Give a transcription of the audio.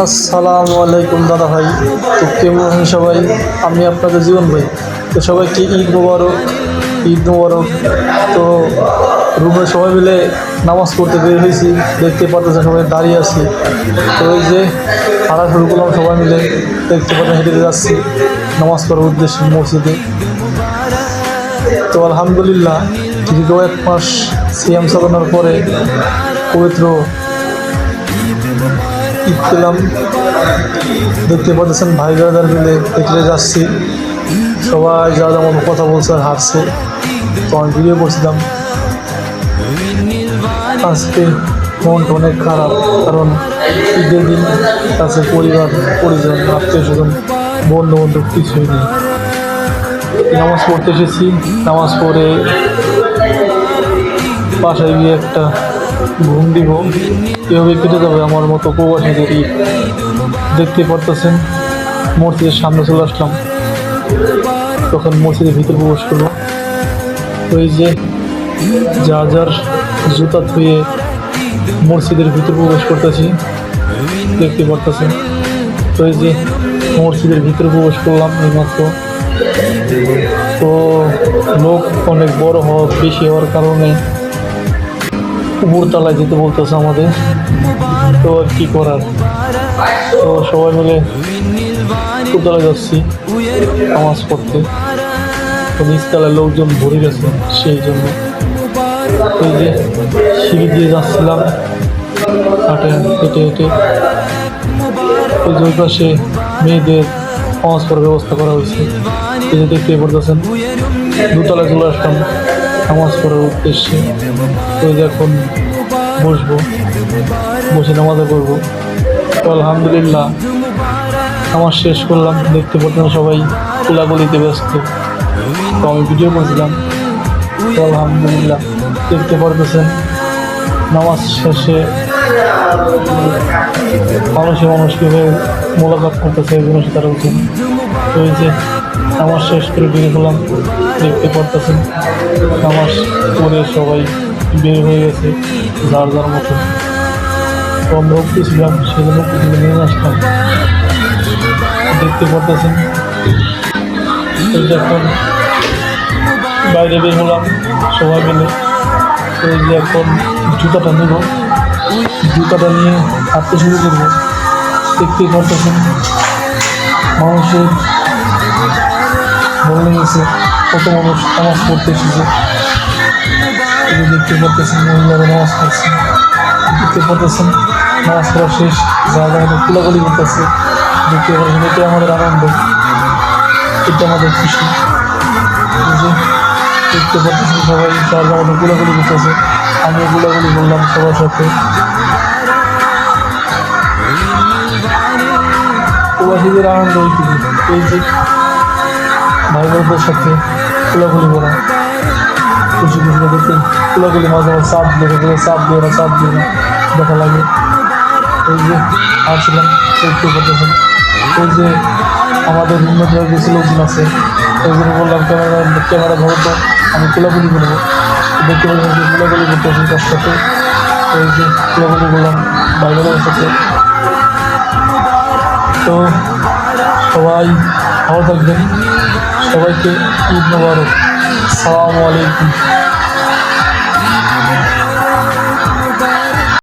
আসসালামু আলাইকুম দাদা ভাই। তো কেমন সবাই? আমি আপনাদের জীবন ভাই। তো সবাইকে ঈদ মোবারক ঈদ মোবারক। তো রুমে সবাই মিলে নামাজ পড়তে বের হয়েছি। দেখতে পাচ্ছেন সবাই দাঁড়িয়ে আছি। তো এই যে হাঁটা শুরু করলাম সবাই মিলে। দেখতে পাচ্ছেন হেঁটে যাচ্ছি। নামাজ পড়ার উদ্দেশ্যে মসজিদে। তো আলহামদুলিল্লাহ, দীর্ঘ এক মাস সিএম চালানোর পরে পবিত্র ঈদ পেলাম দেখতে পাচ্ছেন ভাই ব্রাদার মিলে দেখলে যাচ্ছি। সবাই যা যেমন কথা বলছে হাসছে। তো আমি ভিডিও করছিলাম। আজকে মনটা অনেক খারাপ, কারণ ঈদের দিন কাছে পরিবার, পরিজন, আত্মীয় স্বজন বন্ধু বান্ধব কিছুই নেই। নামাজ পড়তে এসেছি। নামাজ পড়ে বাসায় গিয়ে একটা ঘুম দিব এভাবে কেটে যাবে আমার মতো প্রবাসীদের দেখতে পারতেছেন। মসজিদের সামনে চলে আসলাম। তখন মসজিদের ভিতরে প্রবেশ করল ওই যে যা যার জুতা ধুয়ে মসজিদের ভিতরে প্রবেশ করতেছি, দেখতে পারতেছেন। তো এই যে মসজিদের ভিতরে প্রবেশ করলাম এইমাত্র। তো লোক অনেক বড় হওয়া, বেশি হওয়ার কারণে উপরতলায় যেতে বলতেছে আমাদের। তো আর কি করার? তো সবাই মিলে উপরতলায় যাচ্ছি নামাজ পড়তে। তো নিচতলায় লোকজন ভরে গেছে সেই জন্য। এই যে সিঁড়ি দিয়ে যাচ্ছিলাম হাঁটে হেঁটে হেঁটে। ওই যে ওই পাশে মেয়েদের নামাজ পড়ার ব্যবস্থা করা হয়েছে। এই যে দেখতে পড়তেছেন দুতলায় চলে আসলাম। নামাজ পড়ার উদ্দেশ্যে তো এই যে এখন বসবো, বসে নামাজে করব তো আলহামদুলিল্লাহ, নামাজ শেষ করলাম। দেখতে পারতাম সবাই কোলাগুলিতে ব্যস্ত। তো আমি ভিডিও করছিলাম। তো আলহামদুলিল্লাহ, দেখতে পারতেছেন, নামাজ শেষে মানুষে মানুষকে মোলাকাত করতেছে একজনের তারা আরেকজন তো এই যে নামাজ শেষ করে বের হলাম। দেখতে পারতেছেন, নামাজ পড়ে সবাই বের হয়ে গেছে যার যার মতো। তো আমরা সেজন্য কিছু নিয়ে আসলাম। দেখতে পারতেছেন এখন বাইরে বের হলাম সবাই মিলে। এই যে এখন জুতাটা নেব, জুতাটা নিয়ে হাঁটতে শুরু করব। দেখতেই পারতেছেন, মানুষের ভালো লেগেছে কত মানুষ নামাজ পড়তে এসেছে যে দেখতে পারতেছেন মহিলারা নামাজ পড়ছে। দেখতে পারতেছেন, নামাজ পড়া শেষ যা কুলাগুলি করতেছে। দেখতে পারছেন এটাই আমাদের আনন্দ। এটা আমাদের খুশি। দেখতে পাচ্ছেন সবাই যার যার মতো গুলাগুলি করতেছে। আমিও গুলাগুলি বললাম সবার সাথে। প্রবাসীদের আনন্দ এই যে ভাই বোনদের সাথে কুলাগুলি করা খুশি খুশি দেখতে কুলাগুলি মাঝে মাঝে চাপ দিয়ে রেখে চাপ দিয়ে না, চাপ দিয়ে না দেখা লাগে। এই যে আসছিলাম দেখতে পাচ্ছেন এই যে আমাদের উন্নত কিছু লোকজন আছে এই জন্য বললাম, ক্যামেরা ক্যামেরা ধরো তো, আমি কোলাগুলি করব দেখতে পাচ্ছি যে কোলাগুলি করতেছি তার সাথে এই যে কোলাগুলি করলাম বাইরের সাথে তো সবাই ভালো থাকবেন। সবাইকে ঈদ সালামু আলাইকুম।